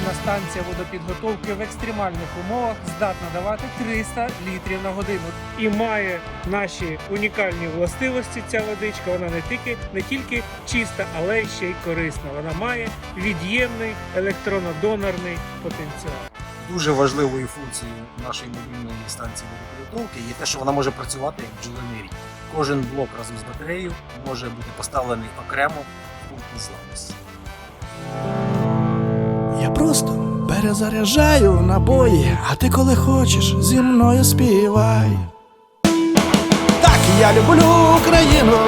Мобільна станція водопідготовки в екстремальних умовах здатна давати 300 літрів на годину і має наші унікальні властивості. Ця водичка вона не тільки не тільки чиста, але й ще й корисна. Вона має від'ємний електронодонорний потенціал. Дуже важливою функцією нашої мобільної станції водопідготовки є те, що вона може працювати як бджолиний рій. Кожен блок разом з батареєю може бути поставлений окремо в пункт незламності. Просто перезаряджаю набої, а ти коли хочеш зі мною співай. Так, я люблю Україну,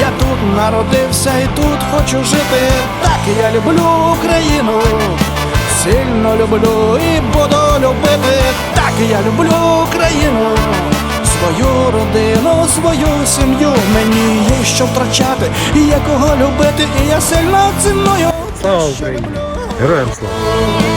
я тут народився і тут хочу жити. Так, я люблю Україну, сильно люблю і буду любити. Так, я люблю Україну, свою родину, свою сім'ю. Мені є що втрачати, і є кого любити, і я сильно ціную. Слава що Україні! Героям слава!